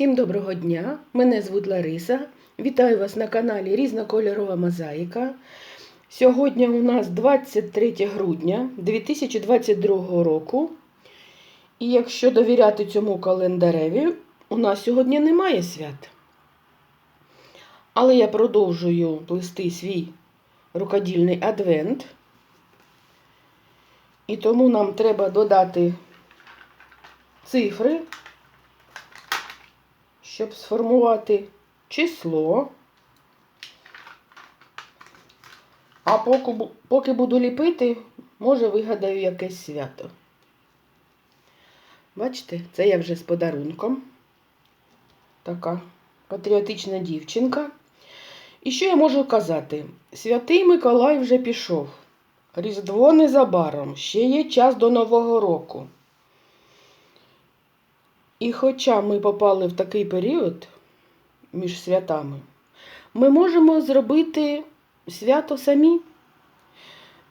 Всім доброго дня! Мене звуть Лариса. Вітаю вас на каналі Різнокольорова Мозаїка. Сьогодні у нас 23 грудня 2022 року. І якщо довіряти цьому календареві, у нас сьогодні немає свят. Але я продовжую плести свій рукодільний адвент. І тому нам треба додати цифри, щоб сформувати число. А поки, буду ліпити, може вигадаю якесь свято. Бачите, це я вже з подарунком. Така патріотична дівчинка. І що я можу казати? Святий Миколай вже пішов. Різдво незабаром, ще є час до Нового року. І хоча ми попали в такий період між святами, ми можемо зробити свято самі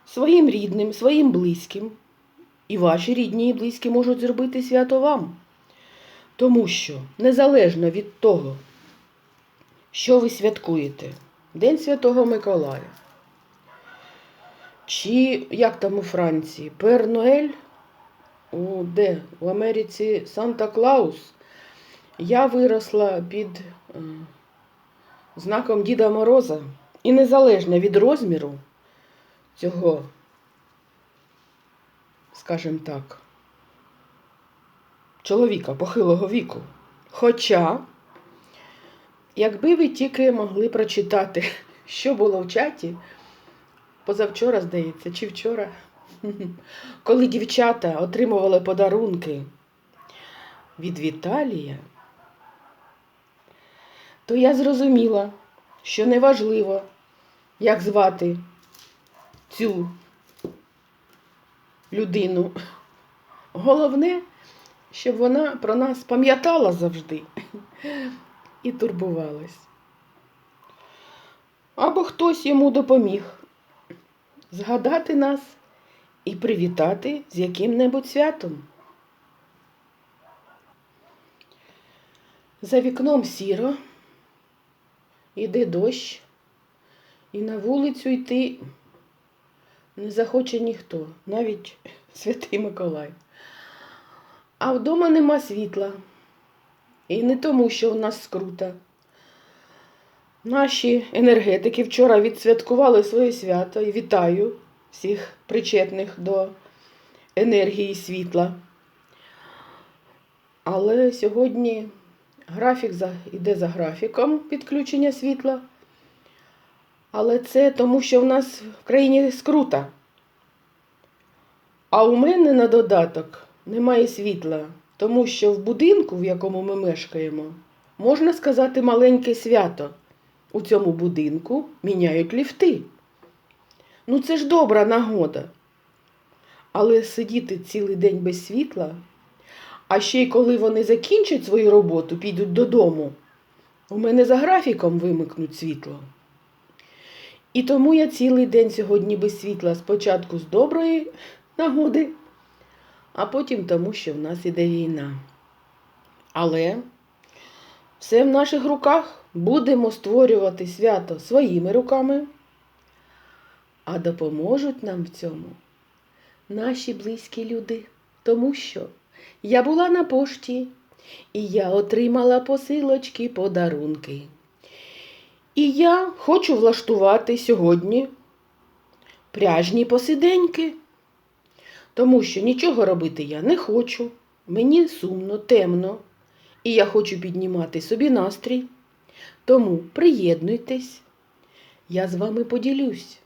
своїм рідним, своїм близьким. І ваші рідні і близькі можуть зробити свято вам. Тому що незалежно від того, що ви святкуєте, День Святого Миколая, чи як там у Франції, Пер Ноель, у де? В Америці Санта Клаус. Я виросла під е, знаком Діда Мороза. І незалежно від розміру цього, скажімо так, чоловіка похилого віку. Хоча, якби ви тільки могли прочитати, що було в чаті, позавчора, здається, чи вчора, коли дівчата отримували подарунки від Віталія, то я зрозуміла, що неважливо, як звати цю людину. Головне, щоб вона про нас пам'ятала завжди і турбувалась. Або хтось йому допоміг згадати нас і привітати з яким-небудь святом. За вікном сіро, іде дощ, і на вулицю йти не захоче ніхто, навіть святий Миколай. А вдома нема світла. І не тому, що у нас скрута. Наші енергетики вчора відсвяткували своє свято і вітаю всіх причетних до енергії світла. Але сьогодні графік йде за графіком підключення світла. Але це тому, що в нас в країні скрута. А у мене на додаток немає світла, тому що в будинку, в якому ми мешкаємо, можна сказати, маленьке свято. У цьому будинку міняють ліфти. Ну, це ж добра нагода. Але сидіти цілий день без світла, а ще й коли вони закінчать свою роботу, підуть додому, у мене за графіком вимикнуть світло. І тому я цілий день сьогодні без світла спочатку з доброї нагоди, а потім тому, що в нас іде війна. Але все в наших руках. Будемо створювати свято своїми руками, а допоможуть нам в цьому наші близькі люди. Тому що я була на пошті, і я отримала посилочки, подарунки. І я хочу влаштувати сьогодні пряжні посиденьки, тому що нічого робити я не хочу. Мені сумно, темно, і я хочу піднімати собі настрій. Тому приєднуйтесь, я з вами поділюсь,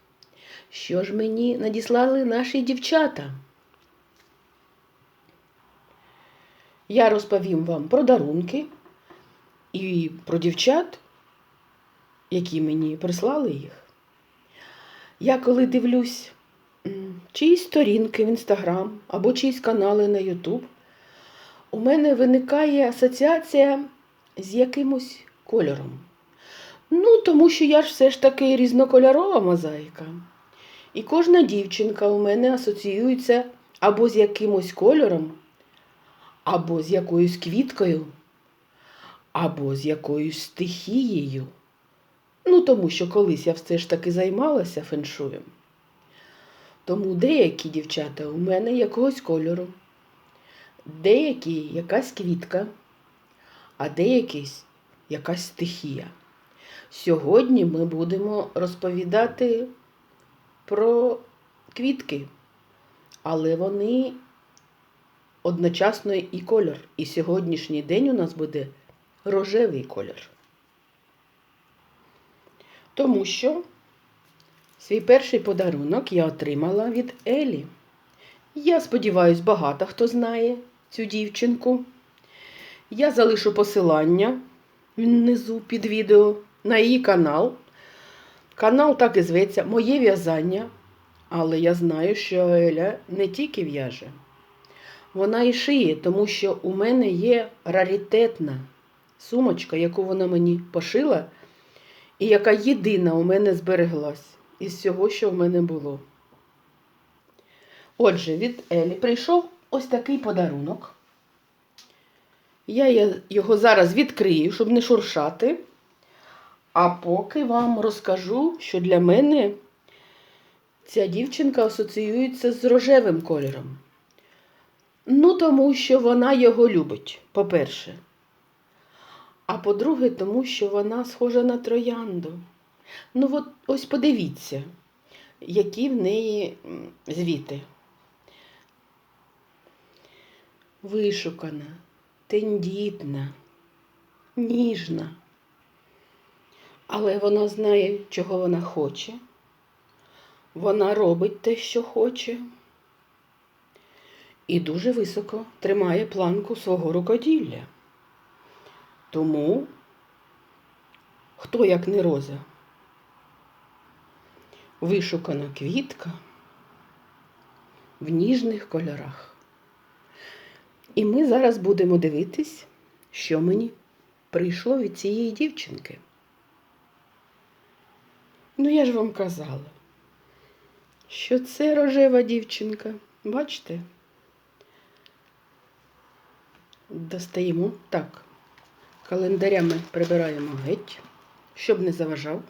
що ж мені надіслали наші дівчата. Я розповім вам про дарунки і про дівчат, які мені прислали їх. Я коли дивлюсь чиїсь сторінки в інстаграм або чиїсь канали на Ютуб, у мене виникає асоціація з якимось кольором. Ну, тому що я ж все ж таки різнокольорова мозаїка. І кожна дівчинка у мене асоціюється або з якимось кольором, або з якоюсь квіткою, або з якоюсь стихією. Ну, тому що колись я все ж таки займалася феншуєм. Тому деякі дівчата у мене якогось кольору, деякі якась квітка, а деякі якась стихія. Сьогодні ми будемо розповідати про квітки, але вони одночасно і кольор. І сьогоднішній день у нас буде рожевий колір. Тому що свій перший подарунок я отримала від Елі. Я сподіваюсь, багато хто знає цю дівчинку. Я залишу посилання внизу під відео на її канал. Канал так і зветься Моє в'язання. Але я знаю, що Еля не тільки в'яже, вона і шиє, тому що у мене є раритетна сумочка, яку вона мені пошила, і яка єдина у мене збереглась із всього, що в мене було. Отже, від Елі прийшов ось такий подарунок. Я його зараз відкрию, щоб не шуршати. А поки вам розкажу, що для мене ця дівчинка асоціюється з рожевим кольором. Ну, тому що вона його любить, по-перше. А по-друге, тому що вона схожа на троянду. Ну, от ось подивіться, які в неї звіти. Вишукана, тендітна, ніжна. Але вона знає, чого вона хоче. Вона робить те, що хоче. І дуже високо тримає планку свого рукоділля. Тому, хто як не роза, вишукана квітка в ніжних кольорах. І ми зараз будемо дивитись, що мені прийшло від цієї дівчинки. Ну, я ж вам казала, що це рожева дівчинка. Бачите? Достаємо так. Календарями прибираємо геть, щоб не заважав.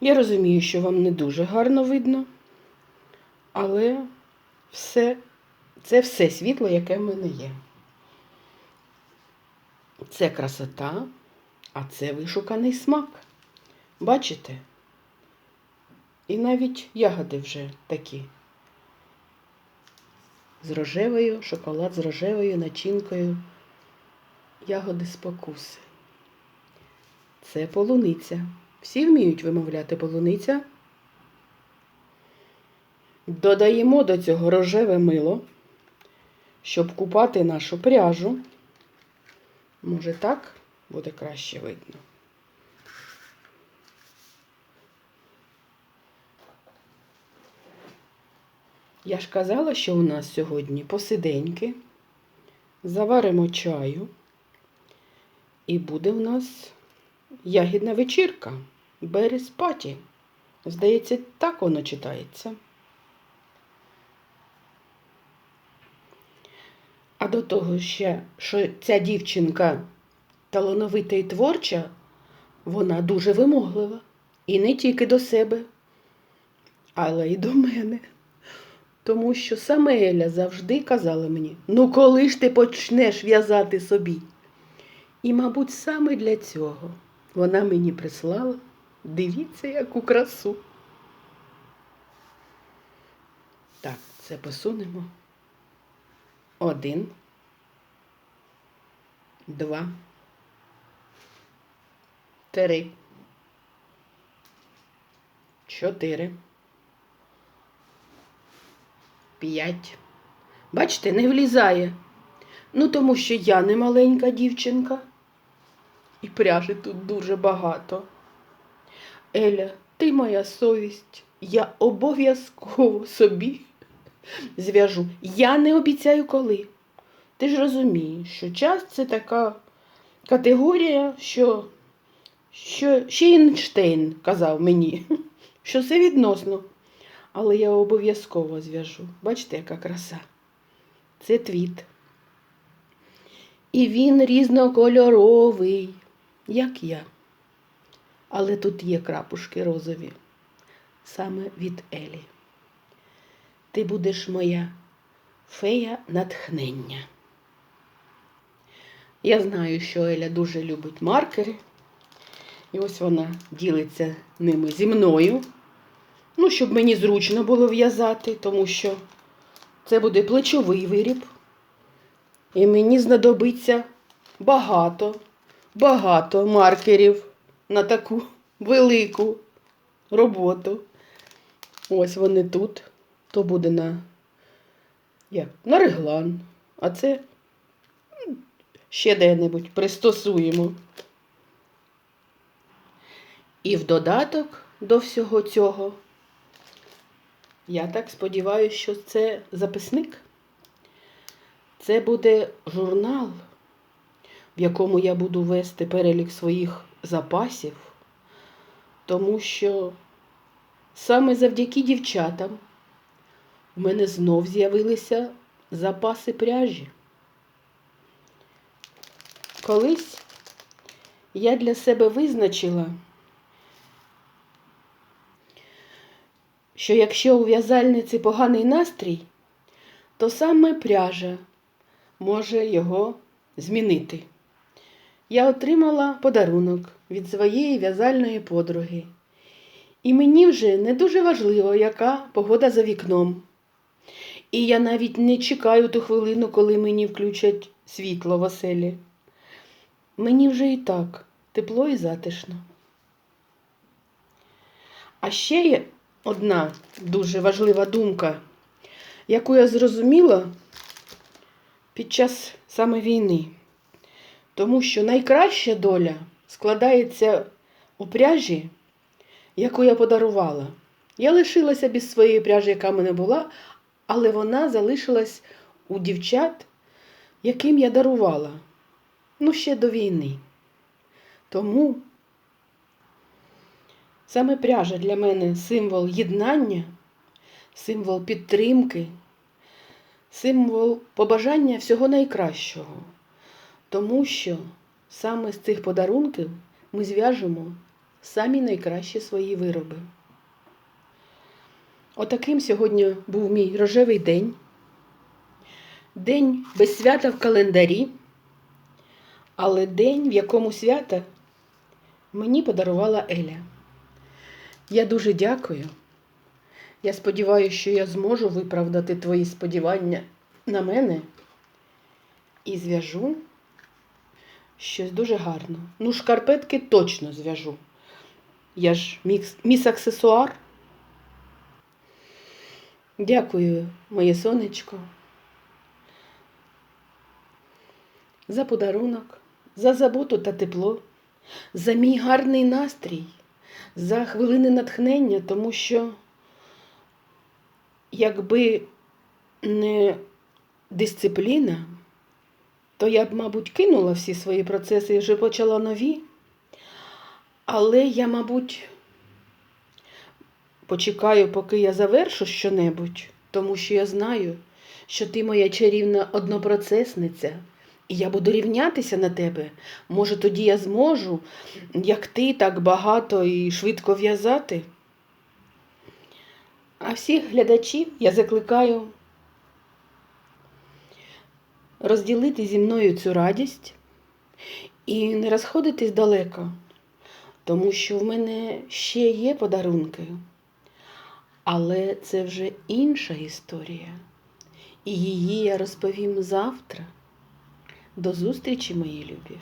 Я розумію, що вам не дуже гарно видно, але все, це все світло, яке в мене є. Це красота, а це вишуканий смак. Бачите? І навіть ягоди вже такі. З рожевою, шоколад з рожевою начинкою, ягоди спокуси. Це полуниця. Всі вміють вимовляти полуниця. Додаємо до цього рожеве мило, щоб купати нашу пряжу. Може так буде краще видно. Я ж казала, що у нас сьогодні посиденьки, заваримо чаю, і буде у нас ягідна вечірка, Беріс Паті. Здається, так воно читається. А до того ще, що ця дівчинка талановита і творча, вона дуже вимоглива. І не тільки до себе, але й до мене. Тому що саме Еля завжди казала мені, ну коли ж ти почнеш в'язати собі? І, мабуть, саме для цього вона мені прислала, дивіться, яку красу. Так, це посунемо. Один, два, три, чотири. П'ять. Бачите, не влізає. Ну, тому що я не маленька дівчинка. І пряжі тут дуже багато. Еля, ти моя совість. Я обов'язково собі зв'яжу. Я не обіцяю коли. Ти ж розумієш, що час це така категорія, що, що ще Ейнштейн казав мені, що це відносно. Але я обов'язково зв'яжу. Бачите, яка краса? Це твіт. І він різнокольоровий, як я. Але тут є крапушки розові, саме від Елі. Ти будеш моя фея натхнення. Я знаю, що Еля дуже любить маркери. І ось вона ділиться ними зі мною. Ну, щоб мені зручно було в'язати, тому що це буде плечовий виріб. І мені знадобиться багато, багато маркерів на таку велику роботу. Ось вони тут. То буде на, як? на реглан. А це ще де-небудь пристосуємо. І в додаток до всього цього, я так сподіваюся, що це записник. Це буде журнал, в якому я буду вести перелік своїх запасів, тому що саме завдяки дівчатам в мене знов з'явилися запаси пряжі. Колись я для себе визначила, що якщо у в'язальниці поганий настрій, то саме пряжа може його змінити. Я отримала подарунок від своєї в'язальної подруги. І мені вже не дуже важливо, яка погода за вікном. І я навіть не чекаю ту хвилину, коли мені включать світло в оселі. Мені вже і так тепло і затишно. А ще одна дуже важлива думка, яку я зрозуміла під час саме війни. Тому що найкраща доля складається у пряжі, яку я подарувала. Я лишилася без своєї пряжі, яка в мене була, але вона залишилась у дівчат, яким я дарувала. Ну, ще до війни. Тому саме пряжа для мене символ єднання, символ підтримки, символ побажання всього найкращого. Тому що саме з цих подарунків ми зв'яжемо самі найкращі свої вироби. Отаким сьогодні був мій рожевий день. День без свята в календарі, але день, в якому свята мені подарувала Еля. Я дуже дякую. Я сподіваюся, що я зможу виправдати твої сподівання на мене і зв'яжу щось дуже гарно. Ну, шкарпетки точно зв'яжу. Я ж мікс, міс аксесуар. Дякую, моє сонечко, за подарунок, за заботу та тепло, за мій гарний настрій, за хвилини натхнення, тому що, якби не дисципліна, то я б, мабуть, кинула всі свої процеси і вже почала нові. Але я, мабуть, почекаю, поки я завершу щонебудь, тому що я знаю, що ти моя чарівна однопроцесниця, і я буду рівнятися на тебе. Може, тоді я зможу, як ти, так багато і швидко в'язати. А всіх глядачів я закликаю розділити зі мною цю радість і не розходитись далеко, тому що в мене ще є подарунки. Але це вже інша історія. І її я розповім завтра. До зустрічі, мої любі!